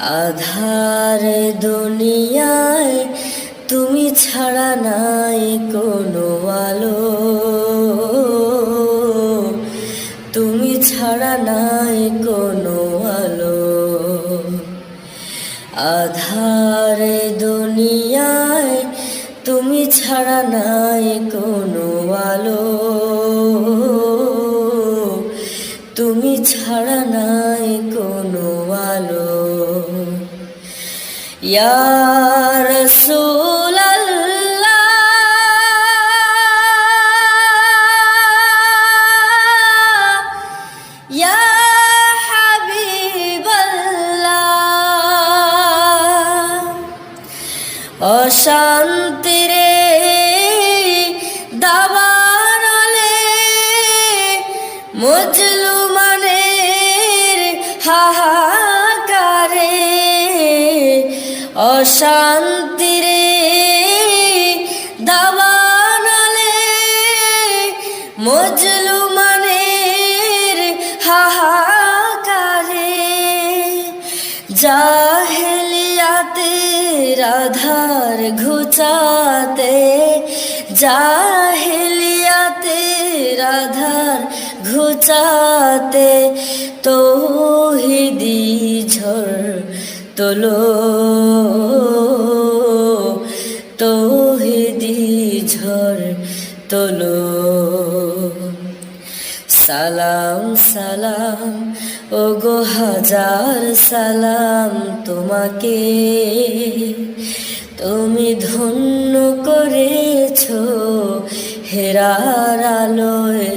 আধার দুনিয়ায় তুমি ছাড়া নাই কোনো আলো। তুমি ছাড়া নাই কোনো আলো। আধার দুনিয়ায় তুমি ছাড়া নাই কোনো আলো। তুমি ছাড়া নাই কোনো আলো। یا رسول اللہ یا حبیب اللہ اور او شانتی रे दावानले मुझ অশান্তিরে দাবানলে মজলুমানের হাহাকারে। জাহেলিয়াতে রাধার ঘুচাতে জাহেলিয়াতে রাধার ঘুচাতে তৌহিদি ঝড় তোলো, তৌহিদি ঝড় তোলো। সালাম সালাম ও গো হাজার সালাম তোমাকে। তুমি ধন্য করেছ হেরার আলোয়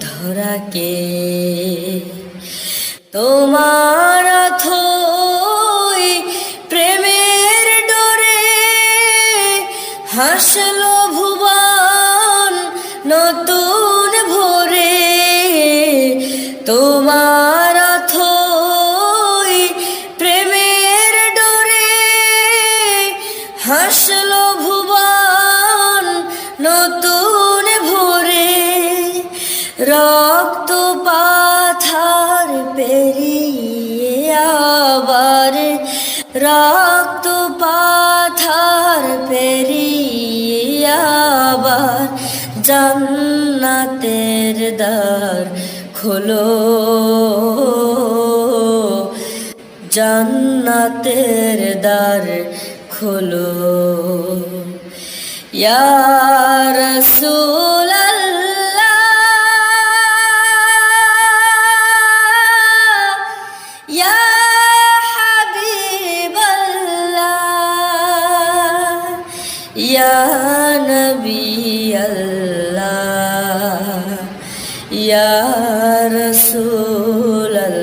ধরাকে। তোমার হাসলো ভুবন নতুন ভোরে। তোমার অথই প্রেমের ডোরে হাসলো ভুবন নতুন ভোরে। রক্ত পাথার পেরিয়ে আবার রক্ত জান্নাতের দ্বার খোলো। জান্নাতের দ্বার খোলো। ইয়া রাসূলাল্লাহ ইয়া হাবিবাল্লাহ ইয়া রসুল্লাহ